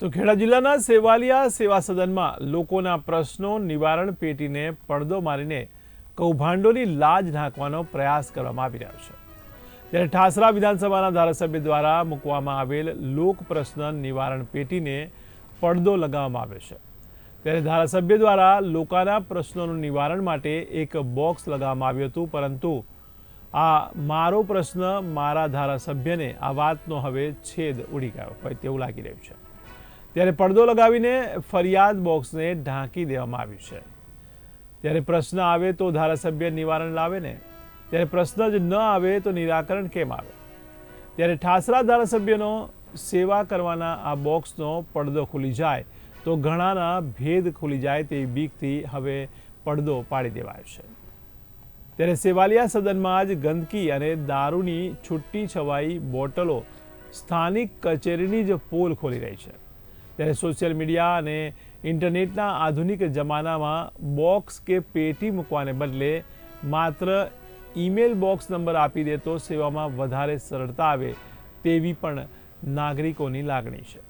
તો ખેડા જિલ્લાના સેવાલિયા સેવા સદનમાં લોકોના પ્રશ્નો, નિવારણ પેટીને પડદો મારીને કૌભાંડોની લાજ ઢાંકવાનો પ્રયાસ કરવામાં આવી રહ્યો છે. ત્યારે ઠાસરા વિધાનસભાના ધારાસભ્ય દ્વારા મૂકવામાં આવેલ લોક પ્રશ્ન, નિવારણ પેટીને પડદો લગાવવામાં આવ્યો છે. ત્યારે ધારાસભ્ય દ્વારા લોકોના પ્રશ્નોનું નિવારણ માટે એક બોક્સ લગાવવામાં આવ્યું હતું, પરંતુ આ મારો પ્રશ્ન મારા ધારાસભ્યને આ વાતનો હવે છેદ ઉડી ગયો હોય તેવું લાગી રહ્યું છે. ત્યારે પડદો લગાવીને ફરિયાદ બોક્સને ઢાંકી દેવામાં આવ્યું છે. ત્યારે પ્રશ્ન આવે તો ધારાસભ્ય નિવારણ લાવે ને? ત્યારે પ્રશ્ન જ ન આવે તો નિરાકરણ કેમ આવે? ત્યારે ઠાસરા ધારાસભ્યનો સેવા કરવાના આ બોક્સનો પડદો ખુલી જાય તો ઘણાના ભેદ ખુલી જાય તેવી બીકથી હવે પડદો પાડી દેવાયો છે. ત્યારે સેવાલિયા સદનમાં જ ગંદકી અને દારૂની છૂટી છવાઈ બોટલો સ્થાનિક કચેરીની જ પોલ ખોલી રહી છે. ત્યારે સોશિયલ મીડિયા અને ઇન્ટરનેટના આધુનિક જમાનામાં બોક્સ કે પેટી મૂકવાને બદલે માત્ર ઈમેલ બોક્સ નંબર આપી દે તો સેવામાં વધારે સરળતા આવે તેવી પણ નાગરિકોની લાગણી છે.